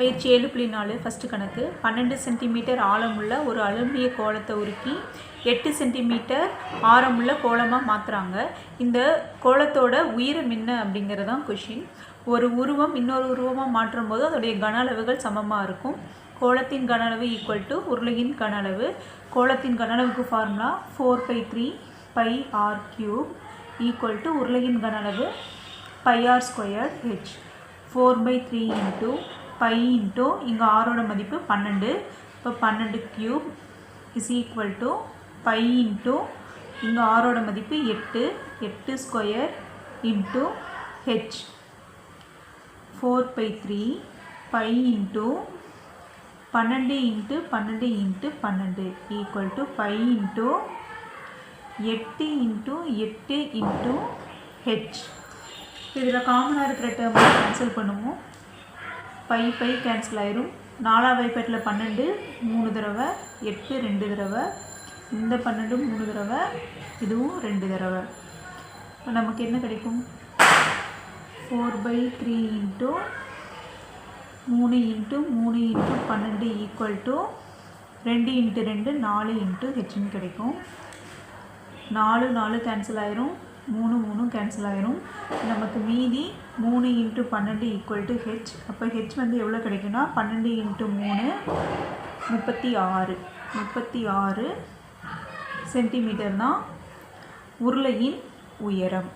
பயிற்சி ஏழு புள்ளி நாலு ஃபஸ்ட்டு கணக்கு. பன்னெண்டு சென்டிமீட்டர் ஆழமுள்ள ஒரு அலுமினிய கோலத்தை உருக்கி எட்டு சென்டிமீட்டர் ஆரமுள்ள கோலமாக மாற்றுறாங்க இந்த கோலத்தோட உயிரம் என்ன அப்படிங்கிறதான் கொஷின் ஒரு உருவம் இன்னொரு உருவமாக மாற்றும் போது அதோடைய கன அளவுகள் சமமாக இருக்கும். கோலத்தின் கன அளவு ஈக்குவல் டு உருளையின் கன அளவு. கோலத்தின் கன அளவுக்கு formula four pi three pi r cube equal to உருளையின் கன அளவு pi r square h four pi three into pi into இங்கே ஆரோட மதிப்பு பன்னெண்டு. இப்போ பன்னெண்டு cube is equal to pi into இங்கே ஆரோட மதிப்பு எட்டு. எட்டு square into h four pi three pi into பன்னெண்டு இன்ட்டு பன்னெண்டு இன்ட்டு பன்னெண்டு. ஈக்குவல் டு பை இன்ட்டு எட்டு இன்ட்டு எட்டு இன்ட்டு ஹெச் இதில் காமனாக இருக்கிற டேர்மை கேன்சல் பண்ணுவோம். பை பை கேன்சல் ஆயிரும். நாலாம் வைப்பேட்டில் பன்னெண்டு மூணு தடவை எட்டு ரெண்டு தடவை. இந்த பன்னெண்டு மூணு தடவை இதுவும் ரெண்டு தடவை. நமக்கு என்ன கிடைக்கும்? ஃபோர் பை த்ரீ இன்ட்டு மூணு இன்ட்டு மூணு இன்ட்டு பன்னெண்டு ஈக்குவல் டு ரெண்டு இன்ட்டு ரெண்டு நாலு இன்ட்டு ஹெச்னு கிடைக்கும். நாலு நாலு கேன்சல் ஆயிரும். மூணு மூணு கேன்சல் ஆயிரும். நமக்கு மீதி மூணு இன்ட்டு பன்னெண்டு ஈக்குவல் டு ஹெச் அப்போ ஹெச் வந்து எவ்வளோ கிடைக்குன்னா பன்னெண்டு இன்ட்டு மூணு முப்பத்தி ஆறு. முப்பத்தி ஆறு சென்டிமீட்டர் தான் உருளையின் உயரம்.